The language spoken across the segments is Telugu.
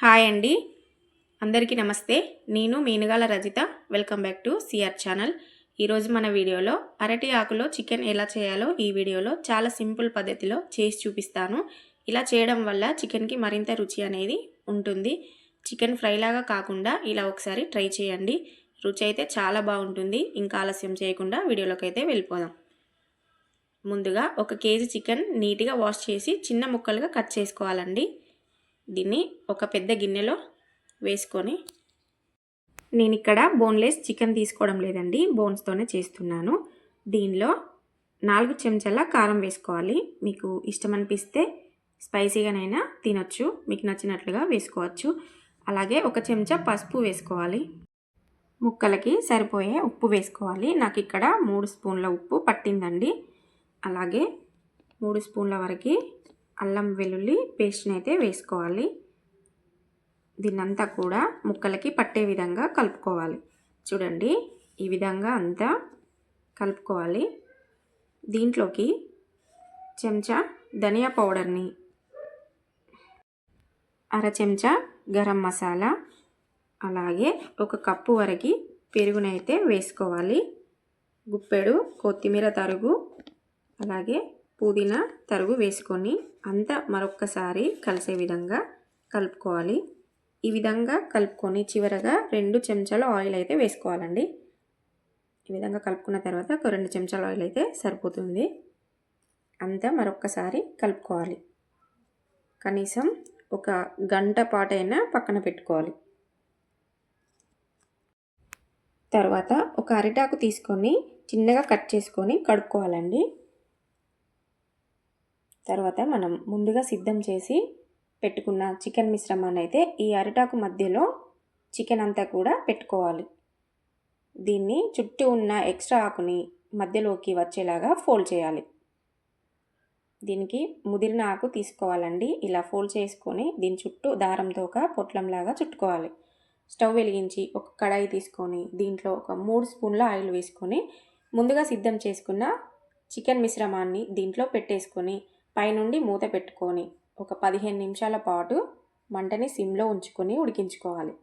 హాయ్ అండి. అందరికీ నమస్తే. నేను Meenugala Rajitha. Welcome back to CR channel. ఈరోజు మన వీడియోలో అరటి ఆకులో చికెన్ ఎలా చేయాలో ఈ వీడియోలో చాలా సింపుల్ పద్ధతిలో చేసి చూపిస్తాను. ఇలా చేయడం వల్ల చికెన్కి మరింత రుచి అనేది ఉంటుంది. చికెన్ ఫ్రైలాగా కాకుండా ఇలా ఒకసారి ట్రై చేయండి. రుచి అయితే చాలా బాగుంటుంది. ఇంకా ఆలస్యం చేయకుండా వీడియోలోకి అయితే వెళ్ళిపోదాం. ముందుగా ఒక కేజీ చికెన్ నీట్గా వాష్ చేసి చిన్న ముక్కలుగా కట్ చేసుకోవాలండి. దీన్ని ఒక పెద్ద గిన్నెలో వేసుకొని నేను ఇక్కడ బోన్లెస్ చికెన్ తీసుకోవడం లేదండి బోన్స్తోనే చేస్తున్నాను. దీనిలో నాలుగు చెంచాల కారం వేసుకోవాలి. మీకు ఇష్టం అనిపిస్తే స్పైసీగానైనా తినొచ్చు మీకు నచ్చినట్లుగా వేసుకోవచ్చు. అలాగే ఒక చెంచా పసుపు వేసుకోవాలి. ముక్కలకి సరిపోయే ఉప్పు వేసుకోవాలి. నాకు ఇక్కడ మూడు స్పూన్ల ఉప్పు పట్టిందండి. అలాగే మూడు స్పూన్ల వరకు అల్లం వెల్లుల్లి పేస్ట్ని అయితే వేసుకోవాలి. దీన్నంతా కూడా ముక్కలకి పట్టే విధంగా కలుపుకోవాలి. చూడండి ఈ విధంగా అంతా కలుపుకోవాలి. దీంట్లోకి చెంచా ధనియా పౌడర్ని అర చెంచా గరం మసాలా అలాగే ఒక కప్పు వరకు పెరుగునైతే వేసుకోవాలి. గుప్పెడు కొత్తిమీర తరుగు అలాగే పుదీనా తరుగు వేసుకొని అంతా మరొక్కసారి కలిసే విధంగా కలుపుకోవాలి. ఈ విధంగా కలుపుకొని చివరగా రెండు చెంచాల ఆయిల్ అయితే వేసుకోవాలండి. ఈ విధంగా కలుపుకున్న తర్వాత ఒక రెండు చెంచాల ఆయిల్ అయితే సరిపోతుంది. అంతా మరొక్కసారి కలుపుకోవాలి. కనీసం ఒక గంట పాటైనా పక్కన పెట్టుకోవాలి. తర్వాత ఒక అరిటాకు తీసుకొని చిన్నగా కట్ చేసుకొని కడుక్కోవాలండి. తర్వాత మనం ముందుగా సిద్ధం చేసి పెట్టుకున్న చికెన్ మిశ్రమాన్ని అయితే ఈ అరిటాకు మధ్యలో చికెన్ అంతా కూడా పెట్టుకోవాలి. దీన్ని చుట్టూ ఉన్న ఎక్స్ట్రా ఆకుని మధ్యలోకి వచ్చేలాగా ఫోల్డ్ చేయాలి. దీనికి ముదిరిన ఆకు తీసుకోవాలండి. ఇలా ఫోల్డ్ చేసుకొని దీని చుట్టూ దారంతో ఒక పొట్లంలాగా చుట్టుకోవాలి. స్టవ్ వెలిగించి ఒక కడాయి తీసుకొని దీంట్లో ఒక మూడు స్పూన్ల ఆయిల్ వేసుకొని ముందుగా సిద్ధం చేసుకున్న చికెన్ మిశ్రమాన్ని దీంట్లో పెట్టేసుకొని పైనుండి మూత పెట్టుకొని ఒక పదిహేను నిమిషాల పాటు మంటని సిమ్లో ఉంచుకొని ఉడికించుకోవాలి.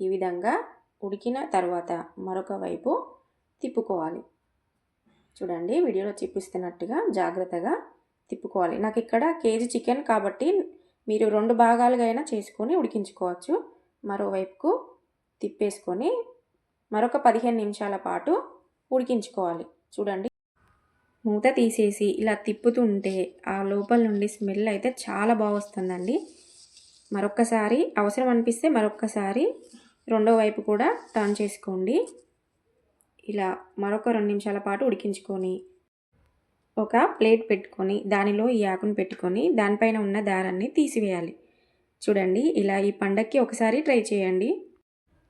ఈ విధంగా ఉడికిన తర్వాత మరొక వైపు తిప్పుకోవాలి. చూడండి వీడియోలో చూపిస్తున్నట్టుగా జాగ్రత్తగా తిప్పుకోవాలి. నాకు ఇక్కడ కేజీ చికెన్ కాబట్టి మీరు రెండు భాగాలుగా అయినా చేసుకొని ఉడికించుకోవచ్చు. మరోవైపుకు తిప్పేసుకొని మరొక పదిహేను నిమిషాల పాటు ఉడికించుకోవాలి. చూడండి. మూత తీసేసి ఇలా తిప్పుతుంటే ఆ లోపల నుండి స్మెల్ అయితే చాలా బాగొస్తుందండి మరొక్కసారి అవసరం అనిపిస్తే మరొక్కసారి రెండో వైపు కూడా టర్న్ చేసుకోండి. ఇలా మరొక రెండు నిమిషాల పాటు ఉడికించుకొని ఒక ప్లేట్ పెట్టుకొని దానిలో ఈ ఆకును పెట్టుకొని దానిపైన ఉన్న దారాన్ని తీసివేయాలి. చూడండి ఇలా ఈ పండక్కి ఒకసారి ట్రై చేయండి.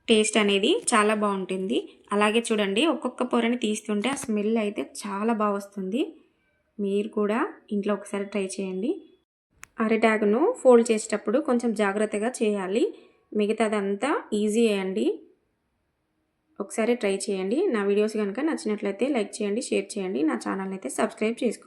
టేస్ట్ అనేది చాలా బాగుంటుంది. అలాగే చూడండి ఒక్కొక్క పొరని తీస్తుంటే ఆ స్మెల్ అయితే చాలా బాగా వస్తుంది. మీరు కూడా ఇంట్లో ఒకసారి ట్రై చేయండి. అరిటాకును ఫోల్డ్ చేసేటప్పుడు కొంచెం జాగ్రత్తగా చేయాలి. మిగతాదంతా ఈజీ అండి ఒకసారి ట్రై చేయండి. నా వీడియోస్ కనుక నచ్చినట్లయితే లైక్ చేయండి షేర్ చేయండి. నా ఛానల్ అయితే సబ్స్క్రైబ్ చేసుకోండి.